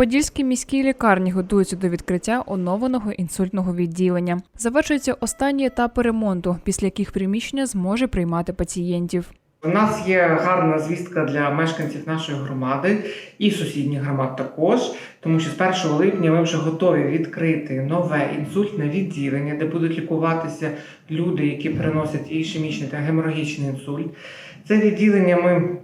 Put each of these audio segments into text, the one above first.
Подільській міській лікарні готуються до відкриття оновленого інсультного відділення. Завершується останній етап ремонту, після яких приміщення зможе приймати пацієнтів. У нас є гарна звістка для мешканців нашої громади і сусідніх громад також, тому що з 1 липня ми вже готові відкрити нове інсультне відділення, де будуть лікуватися люди, які переносять ішемічний та геморагічний інсульт. Це відділення ми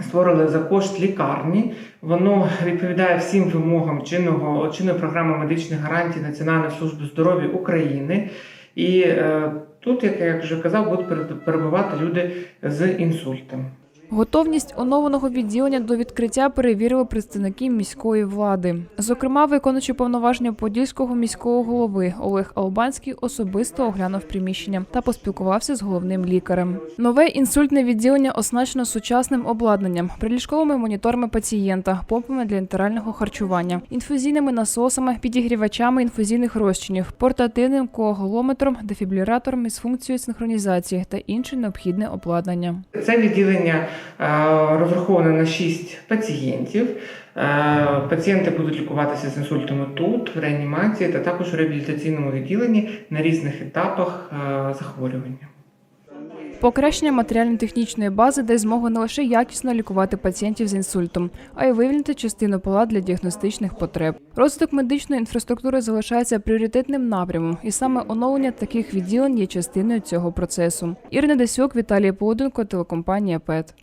створили за кошт лікарні. Воно відповідає всім вимогам чинного чинної програми медичних гарантій Національної служби здоров'я України. І е, тут, як я вже казав, будуть пере- перебувати люди з інсультом. Готовність оновленого відділення до відкриття перевірили представники міської влади. Зокрема, виконуючи повноваження подільського міського голови Олег Албанський особисто оглянув приміщення та поспілкувався з головним лікарем. Нове інсультне відділення оснащено сучасним обладнанням, приліжковими моніторами пацієнта, помпами для інтерального харчування, інфузійними насосами, підігрівачами інфузійних розчинів, портативним коаголометром, дефібриллятором із функцією синхронізації та інше необхідне обладнання. Це відділення е, розраховане на 6 пацієнтів. Е, Пацієнти будуть лікуватися з інсультами тут, в реанімації та також у реабілітаційному відділенні на різних етапах е, захворювання. Покращення матеріально-технічної бази дасть змогу не лише якісно лікувати пацієнтів з інсультом, а й вивільнити частину палат для діагностичних потреб. Розвиток медичної інфраструктури залишається пріоритетним напрямом, і саме оновлення таких відділень є частиною цього процесу. Ірина Десюк, Віталій Полуденко, телекомпанія ПЕТ.